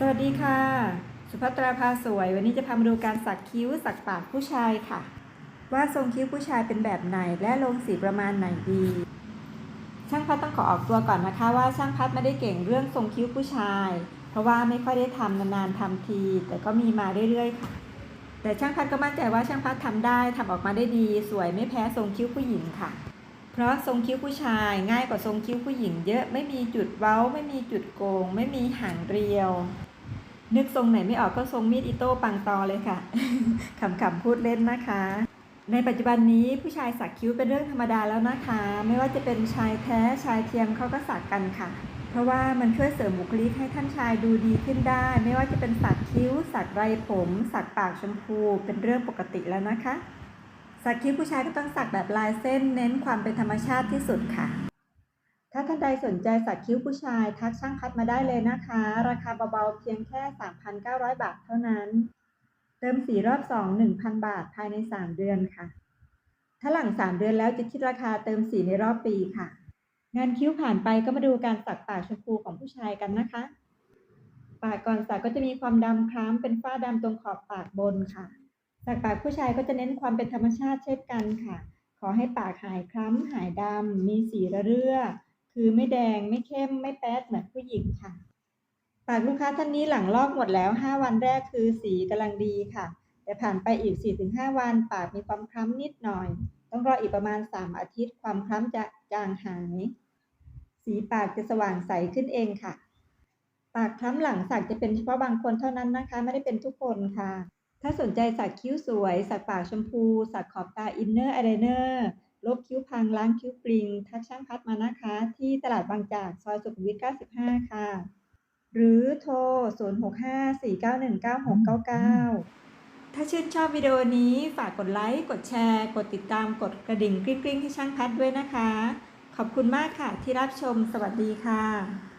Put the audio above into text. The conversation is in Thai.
สวัสดีค่ะ สุภัตราภาสวย วันนี้จะพามาดูการสักคิ้วสักปากผู้ชายค่ะ ว่าทรงคิ้วผู้ชายเป็นแบบไหนและลงสีประมาณไหนดี ช่างพัดต้องขอออกตัวก่อนนะคะว่าช่างพัดไม่ได้เก่งเรื่องทรงคิ้วผู้ชาย เพราะว่าไม่ค่อยได้ทำนานๆทำที แต่ก็มีมาเรื่อยๆค่ะ แต่ช่างพัดก็มั่นใจว่าช่างพัดทำได้ทำออกมาได้ดี สวยไม่แพ้ทรงคิ้วผู้หญิงค่ะ เพราะทรงคิ้วผู้ชายง่ายกว่าทรงคิ้วผู้หญิง เยอะไม่มีจุดเว้า ไม่มีจุดโกง ไม่มีหางเรียว นึกทรงไหนไม่ออกก็ทรงมีดอิโต้ปังตอเลยค่ะขำๆพูดเล่นนะคะ ในปัจจุบันนี้ผู้ชายสักคิ้วเป็นเรื่องธรรมดาแล้วนะคะ ไม่ว่าจะเป็นชายแท้ชายเทียมเขาก็สักกันค่ะ เพราะว่ามันช่วยเสริมบุคลิกให้ท่านชายดูดีขึ้นได้ ไม่ว่าจะเป็นสักคิ้ว สักไรผม สักปากชมพู เป็นเรื่องปกติแล้วนะคะ สักคิ้วผู้ชายก็ต้องสักแบบลายเส้น เน้นความเป็นธรรมชาติที่สุดค่ะ ถ้าท่านใดสนใจสักคิ้วผู้ชาย ทักช่างพัดมาได้เลยนะคะ ราคาเบาๆเพียงแค่ 3,900 บาทเท่านั้น เติมสีรอบ 2 1,000 บาทภายใน 3 เดือนค่ะ ถ้าหลัง 3 เดือนแล้วจะคิดราคาเติมสีในรอบปีค่ะ งานคิ้วผ่านไปก็มาดูการสักปากชมพูของผู้ชายกันนะคะ ปากก่อนสักก็จะมีความดำคล้ำเป็นฝ้าดำตรงขอบปากบนค่ะสักปากผู้ชายก็จะเน้นความเป็นธรรมชาติเช่นกันค่ะ ขอให้ปากหายคล้ำหายดำมีสีระเรื่อ คือไม่แดงไม่เข้มไม่แป๊ดเหมือนผู้หญิงค่ะ ปากลูกค้าท่านนี้หลังลอกหมดแล้ว 5 วันแรกคือสีกำลังดีค่ะ แต่ผ่านไปอีก 4-5 วัน ปากมีความคล้ำนิดหน่อย ต้องรออีกประมาณ 3 อาทิตย์ ความคล้ำจะจางหาย สีปากจะสว่างใสขึ้นเองค่ะ ปากคล้ำหลังสักจะเป็นเฉพาะบางคนเท่านั้นนะคะ ไม่ได้เป็นทุกคนค่ะ ถ้าสนใจสักคิ้วสวย สักปากชมพู สักขอบตาอินเนอร์อายไลเนอร์ บคิ้วพังล้างคิ้วปริง ทักช่างพัดมานะคะ ที่ตลาดบางจากซอยสุขุมวิท 95 ค่ะ หรือโทร 0654919699 ถ้าชื่นชอบวิดีโอนี้ฝากกดไลค์ กดแชร์ กดติดตามกดกระดิ่งกริ๊งๆให้ช่างพัดด้วยนะคะ ขอบคุณมากค่ะที่รับชมสวัสดีค่ะ